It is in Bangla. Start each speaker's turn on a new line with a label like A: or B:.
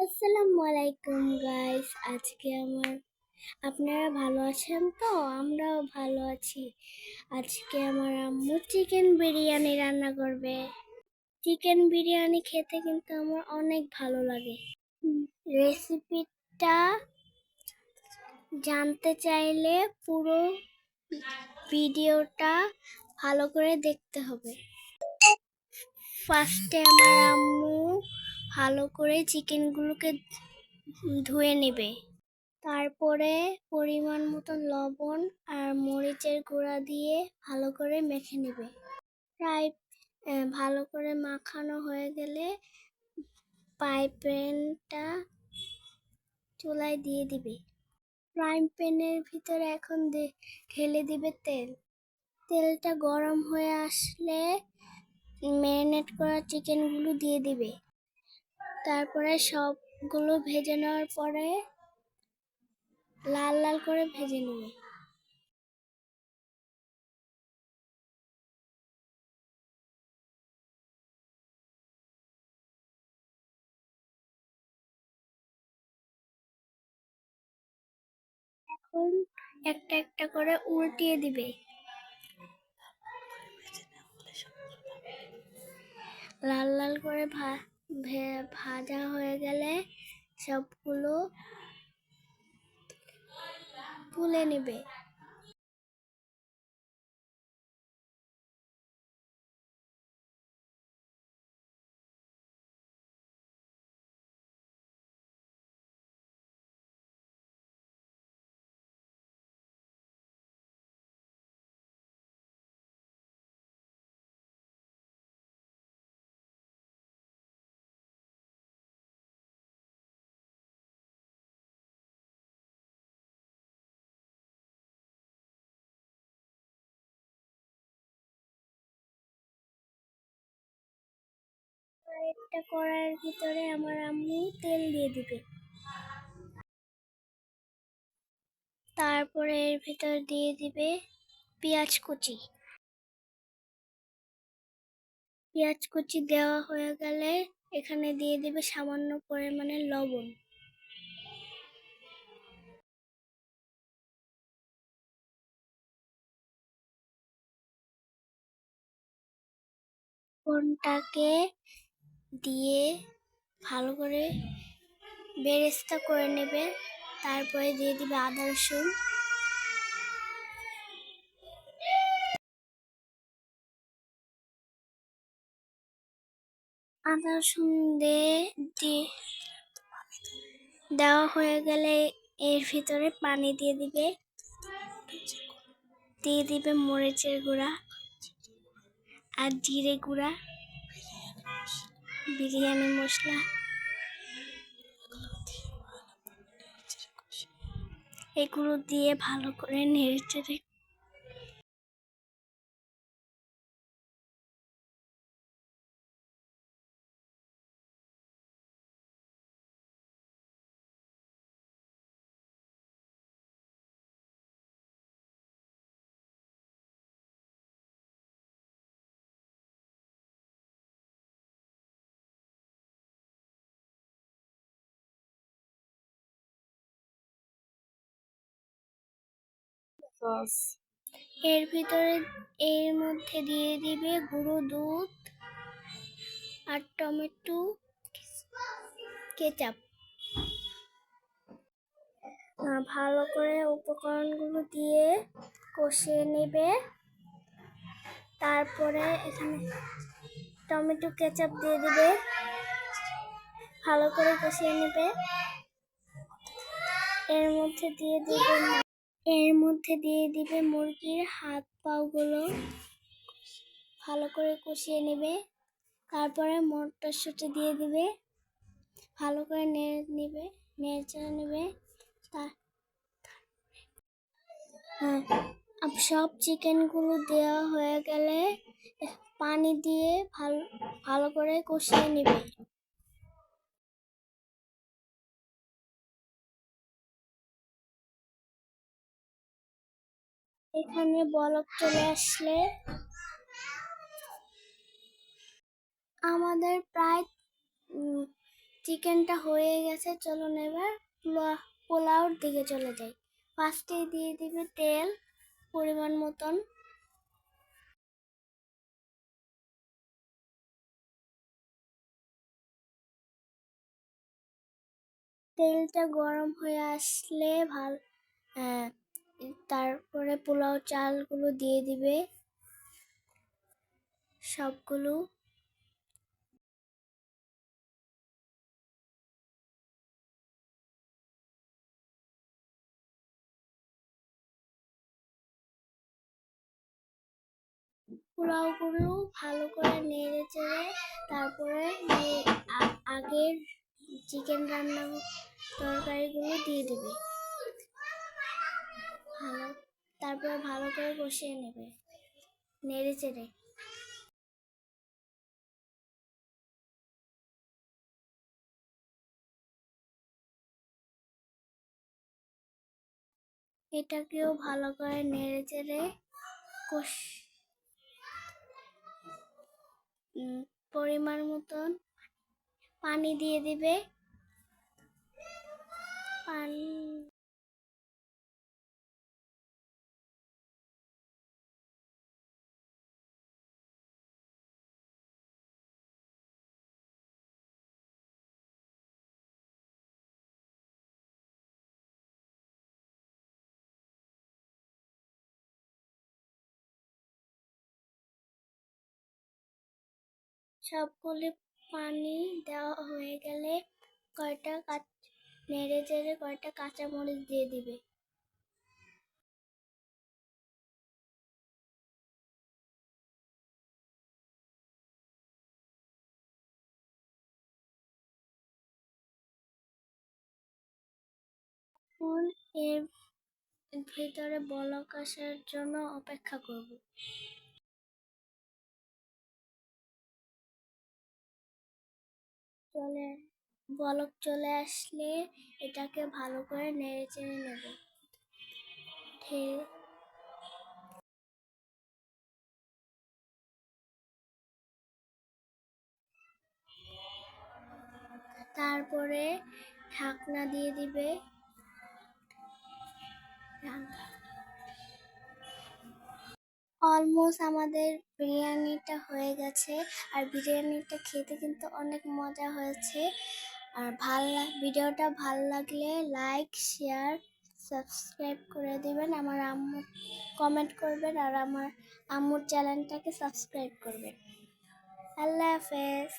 A: আসসালামু আলাইকুম গাইস আজকে আমার আপনারা ভালো আছেন তো? আমরাও ভালো আছি। আজকে আমার আম্মু চিকেন বিরিয়ানি রান্না করবে। চিকেন বিরিয়ানি খেতে কিন্তু আমার অনেক ভালো লাগে। রেসিপিটা জানতে চাইলে পুরো ভিডিওটা ভালো করে দেখতে হবে। ফার্স্টে আমার আম্মু ভালো করে চিকেনগুলোকে ধুয়ে নেবে। তারপরে পরিমাণ মতো লবণ আর মরিচের গুঁড়া দিয়ে ভালো করে মেখে নেবে। প্রায় ভালো করে মাখানো হয়ে গেলে ফ্রাই প্যানটা চুলায় দিয়ে দিবে। ফ্রাই প্যানের ভিতরে এখন ঢেলে দিবে তেল। তেলটা গরম হয়ে আসলে ম্যারিনেট করা চিকেনগুলো দিয়ে দিবে। তারপরে সবগুলো ভেজে নেওয়ার পরে লাল লাল করে ভেজে নেবে। এখন একটা একটা করে উল্টিয়ে দিবে। লাল লাল করে ভা- ভাজা হয়ে গেলে সবগুলো তুলে নেবে। একটা কড়াইয়ের ভিতরে আমার আম্মু তেল দিয়ে দিবে। তারপরে এর ভিতর দিয়ে দিবে পেঁয়াজ কুচি। পেঁয়াজ কুচি দেওয়া হয়ে গেলে এখানে দিয়ে দিবে সামান্য পরিমাণে লবণ। লবণটাকে দিয়ে ভালো করে বেরেস্তা করে নেবে। তারপরে দিয়ে দিবে আদা, রসুন। আদা, রসুন দিয়ে দেওয়া হয়ে গেলে এর ভিতরে পানি দিয়ে দিবে। দিয়ে দিবে মরিচের গুঁড়া আর জিরে গুঁড়া। বিরিয়ানি মশলা। এগুলো দিয়ে ভালো করে নেড়ে চেড়ে এর ভিতরে, এর মধ্যে দিয়ে দিবে গুঁড়ো দুধ আর টমেটো কেচাপ। ভালো করে উপকরণগুলো দিয়ে কষিয়ে নেবে। তারপরে এখানে টমেটো কেচাপ দিয়ে দিবে। ভালো করে কষিয়ে নেবে। এর মধ্যে দিয়ে দিবে এর মধ্যে দিয়ে দিবে মুরগির হাত পাগুলো। ভালো করে কষিয়ে নেবে। তারপরে মটরশুঁটি দিয়ে দিবে। ভালো করে নেড়ে নেবে নেড়ে চেড়ে নেবে হ্যাঁ সব চিকেনগুলো দেওয়া হয়ে গেলে পানি দিয়ে ভালো ভালো করে কষিয়ে নেবে। এখানে বলক চলে আসলে। আমাদের প্রায় চিকেনটা হয়ে গেছে। চলুন এবার পোলা- পোলাওর দিকে চলে যাই। ফার্স্টে দিয়ে দিবে তেল, পরিমাণ মতন। তেলটা গরম হয়ে আসলে ভালো তারপরে পোলাও চালগুলো দিয়ে দিবে। সবগুলো। পোলাওগুলো ভালো করে নেড়ে চেড়ে তারপরে আগের চিকেন রান্না তরকারিগুলো দিয়ে দেবে। ভালো, তারপরে ভালো করে কষিয়ে নেবে। নেড়ে চেড়ে। এটাকেও ভালো করে নেড়ে চেড়ে কষ পরিমাণ মতন পানি দিয়ে দিবে। পানি সবগুলি পানি দেওয়া হয়ে গেলে কয়টা কাঁচ, নেড়ে চেড়ে কয়টা কাঁচামরিচ দিয়ে দিবে। এখন এর ভিতরে বলক আসার জন্য অপেক্ষা করব। চলে বলক চলে আসলে এটাকে ভালো করে নেড়ে চেড়ে নেব। তারপরে ঢাকনা দিয়ে দিবে। অলমোস্ট আমাদের বিরিয়ানিটা হয়ে গেছে। আর বিরিয়ানিটা খেতে কিন্তু অনেক মজা হয়েছে। আর ভালো ভিডিওটা ভালো লাগলে লাইক শেয়ার সাবস্ক্রাইব করে দিবেন। আমার আম্মু কমেন্ট করবেন আর আমার আম্মুর চ্যানেলটাকে সাবস্ক্রাইব করবেন। আল্লাহ হাফেজ।